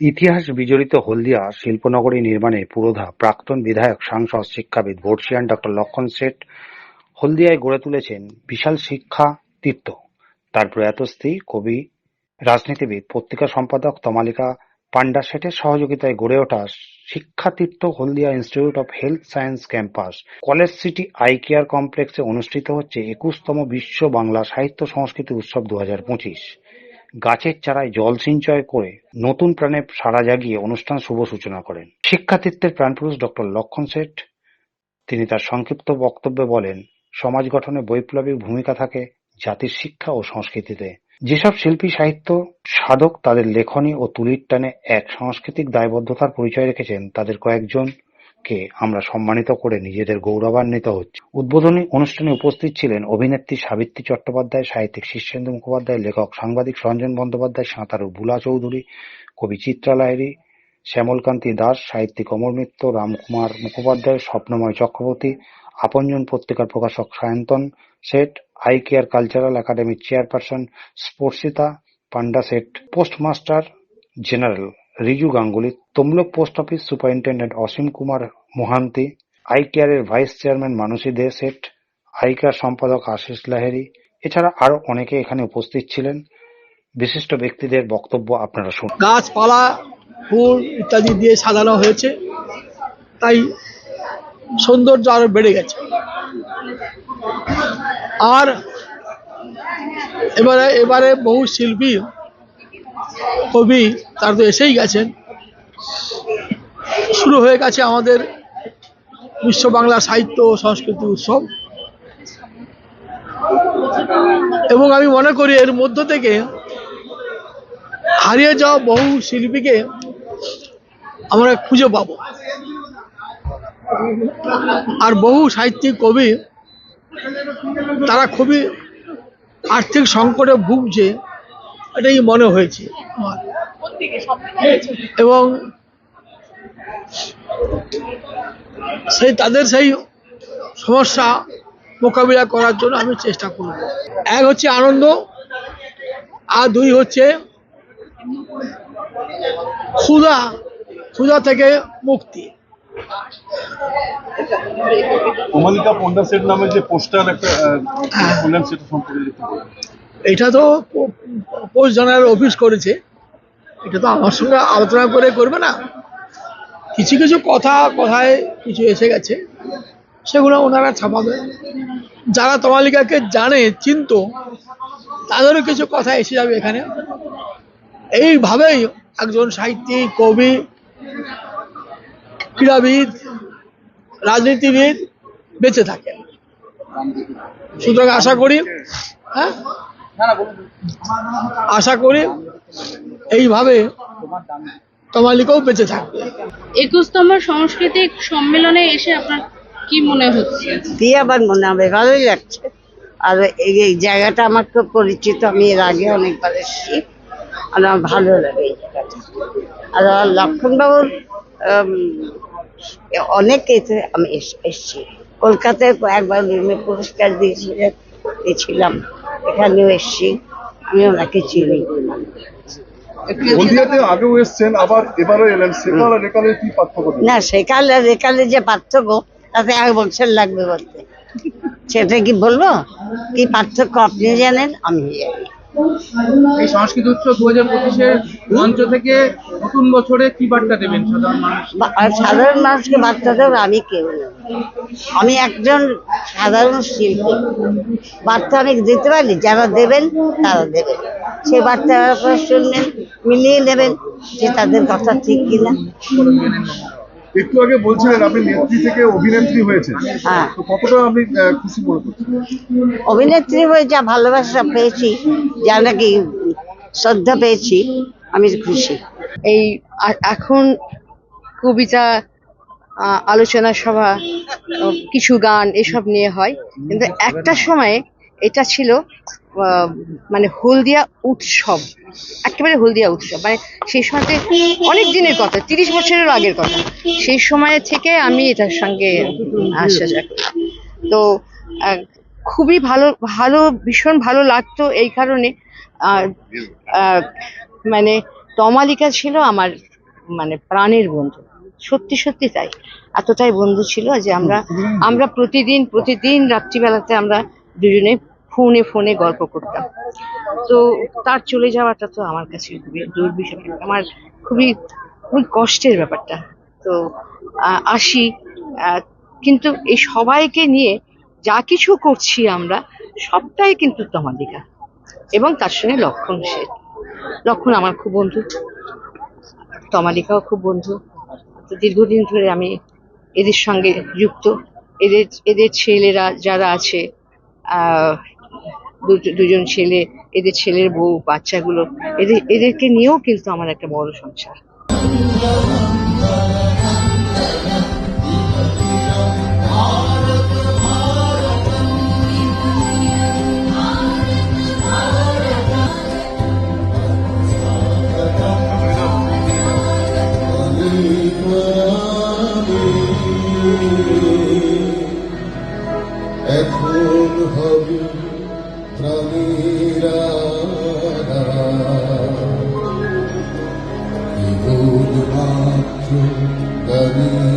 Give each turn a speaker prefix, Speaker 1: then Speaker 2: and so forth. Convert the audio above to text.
Speaker 1: ইতিহাস বিজড়িত হলদিয়া শিল্পনগরী নির্মাণে পুরোধা প্রাক্তন বিধায়ক, সাংসদ, শিক্ষাবিদ, বর্ষিয়ান ডক্টর লক্ষণ শেঠ হলদিয়ায় গড়ে তুলেছেন বিশাল শিক্ষা তীর্থ। তার প্রয়াত স্ত্রী, কবি, রাজনীতিবিদ, পত্রিকা সম্পাদক তমালিকা পান্ডা শেঠের সহযোগিতায় গড়ে ওঠা Shikshatirtha Haldia institute of health science campus. College city eye care কমপ্লেক্সে অনুষ্ঠিত হচ্ছে একুশতম বিশ্ব বাংলা সাহিত্য সংস্কৃতি উৎসব দু হাজার পঁচিশ। গাছের চারায় জল সিঞ্চয় করে নতুন প্রাণে সাড়া জাগিয়ে অনুষ্ঠান শুভ সূচনা করেন। শিক্ষাতীর্থের প্রাণপুরুষ ডক্টর লক্ষণ শেঠ, তিনি তার সংক্ষিপ্ত বক্তব্যে বলেন, সমাজ গঠনে বৈপ্লবিক ভূমিকা থাকে জাতির শিক্ষা ও সংস্কৃতিতে। যেসব শিল্পী, সাহিত্য সাধক তাদের লেখনী ও তুলির টানে এক সাংস্কৃতিক দায়বদ্ধতার পরিচয় রেখেছেন, তাদের কয়েকজনকে আমরা সম্মানিত করে নিজেদের গৌরবান্বিত হচ্ছি। উদ্বোধনী অনুষ্ঠানে উপস্থিত ছিলেন অভিনেত্রী সাবিত্রী চট্টোপাধ্যায়, সাহিত্যিক শীর্ষেন্দু মুখোপাধ্যায়, লেখক সাংবাদিক সঞ্জন বন্দ্যোপাধ্যায়, সাঁতারু বুলা চৌধুরী, কবি চিত্রা লাহিড়ী, শ্যামলকান্তি দাস, সাহিত্যিক অমর মিত্র, রামকুমার মুখোপাধ্যায়, স্বপ্নময় চক্রবর্তী, আপনজন পত্রিকার প্রকাশক Sayantan Sheth, eye care cultural একাডেমির chairperson Sparshita Panda Sheth, postmaster general Riju Ganguly, Tamluk post office superintendent Ashim Kumar Mohanty eye কেয়ারের vice chairman Manasi Dey Sheth eye care সম্পাদক আশিস লাহেরি এছাড়া আরও অনেকে এখানে উপস্থিত ছিলেন। বিশিষ্ট ব্যক্তিদের বক্তব্য আপনারা শুনুন।
Speaker 2: গাছপালা, ফুল ইত্যাদি দিয়ে সাজানো হয়েছে, তাই সৌন্দর্য আরও বেড়ে গেছে। আর এবারে এবারে বহু শিল্পী কবি তার তো এসেই গেছেন। শুরু হয়ে গেছে আমাদের বিশ্ব বাংলা সাহিত্য ও সংস্কৃতি উৎসব। এবং আমি মনে করি এর মধ্য থেকে হারিয়ে যাওয়া বহু শিল্পীকে আমরা খুঁজে পাবো। আর বহু সাহিত্যিক কবি তারা খুবই আর্থিক সংকটে ভুগছে। এটাই মনে হয়েছে। আমার এবং সেই তাদের সেই সমস্যা মোকাবিলা করার জন্য আমি চেষ্টা করব। এক হচ্ছে আনন্দ আর দুই হচ্ছে ক্ষুধা ক্ষুধা থেকে মুক্তি।
Speaker 3: কমালিকা পন্ডা সেট নামে যে পোস্টার একটা সেটা সম্পর্কে।
Speaker 2: এটা তো পোস্ট জেনারেল অফিস করেছে। এটা তো আমার সঙ্গে আলোচনা করে করবে না। কিছু কিছু কথা, কথায় কিছু এসে গেছে। সেগুলো ওনারা ছাপাবে। যারা তমালিকাকে জানে, চিনতো, তাদেরও কিছু কথা এসে যাবে এখানে। এইভাবেই একজন সাহিত্যিক, কবি, ক্রীড়াবিদ, রাজনীতিবিদ বেঁচে থাকেন। সুতরাং আশা করি হ্যাঁ? আশা করি এইভাবে তমালিকাও বেঁচে থাকবে।
Speaker 4: একুশতম সাংস্কৃতিক সম্মেলনে এসে আপনার কি মনে হচ্ছে?
Speaker 5: কি আবার মনে হবে? ভালোই লাগছে। আর এই এই জায়গাটা আমার খুব পরিচিত। আমি এর আগে অনেকবার এসেছি। আর আমার ভালো লাগে এই জায়গাটা। আর লক্ষণবাবুর অনেক এতে আমি এস- এসেছি। কলকাতায় একবার পুরস্কার দিয়েছিলেন এখানেও এসছি আমি ওনাকে চিনি।
Speaker 3: হলদিয়াতে আগেও এসছেন আবার এবারও এলেন। সেকাল আর একালের কি পার্থক্য
Speaker 5: না সেকালে আর একালে যে পার্থক্য তাতে এক বছর লাগবে বলতে। সেটা কি বলব? কি পার্থক্য আপনি জানেন আমি জানি।
Speaker 6: এই সংস্কৃত উৎসব দু হাজার পঁচিশের মঞ্চ থেকে নতুন বছরে কি বার্তা দেবেন সাধারণ মানুষ
Speaker 5: আর সাধারণ মানুষকে বার্তা দেবো আমি কেউ আমি একজন সাধারণ শিল্পী। বার্তা আমি দিতে পারি যারা দেবেন তারা দেবেন। সেই বার্তা শুনবেন মিলিয়ে নেবেন যে তাদের কথা ঠিক কিনা।
Speaker 3: একটু আগে বলছিলেন আপনি নেত্রী থেকে অভিনেত্রী হয়েছেন।
Speaker 5: হ্যাঁ।
Speaker 3: তো কতটা আপনি খুশি মনে করছেন?
Speaker 5: অভিনেত্রী হয়ে যা ভালোবাসা পেয়েছি যা নাকি শ্রদ্ধা পেয়েছি আমি খুশি।
Speaker 7: এই এখন কবিতা আলোচনা সভা কিছু গান এসব নিয়ে হয়। কিন্তু একটা সময়ে এটা ছিল মানে হলদিয়া উৎসব, একেবারে হলদিয়া উৎসব। মানে সেই সময়তে অনেক দিনের কথা, তিরিশ বছরের আগের কথা। সেই সময় থেকে আমি এটার সঙ্গে আসা যাক। তো খুবই ভালো ভালো, ভীষণ ভালো লাগতো এই কারণে। মানে তমালিকা ছিল আমার মানে প্রাণের বন্ধু। সত্যি সত্যি তাই। এতটাই বন্ধু ছিল যে আমরা আমরা প্রতিদিন প্রতিদিন রাত্রিবেলাতে আমরা দুজনে ফোনে ফোনে গল্প করতাম। তো তার চলে যাওয়াটা তো আমার কাছে খুবই দুর্বিষহ। আমার খুবই খুবই কষ্টের ব্যাপারটা। তো আসি কিন্তু এই সবাইকে নিয়ে যা কিছু করছি আমরা, সবটাই কিন্তু তমালিকা এবং তার সঙ্গে লক্ষণ সে লক্ষণ আমার খুব বন্ধু। তমালিকাও খুব বন্ধু। তো দীর্ঘদিন ধরে আমি এদের সঙ্গে যুক্ত। এদের এদের ছেলেরা যারা আছে দুজন ছেলে এদের ছেলের বউ বাচ্চাগুলো এদের এদেরকে নিয়েও কিন্তু আমার একটা বড় সংসার। 하늘아라 이분 앞으로 나는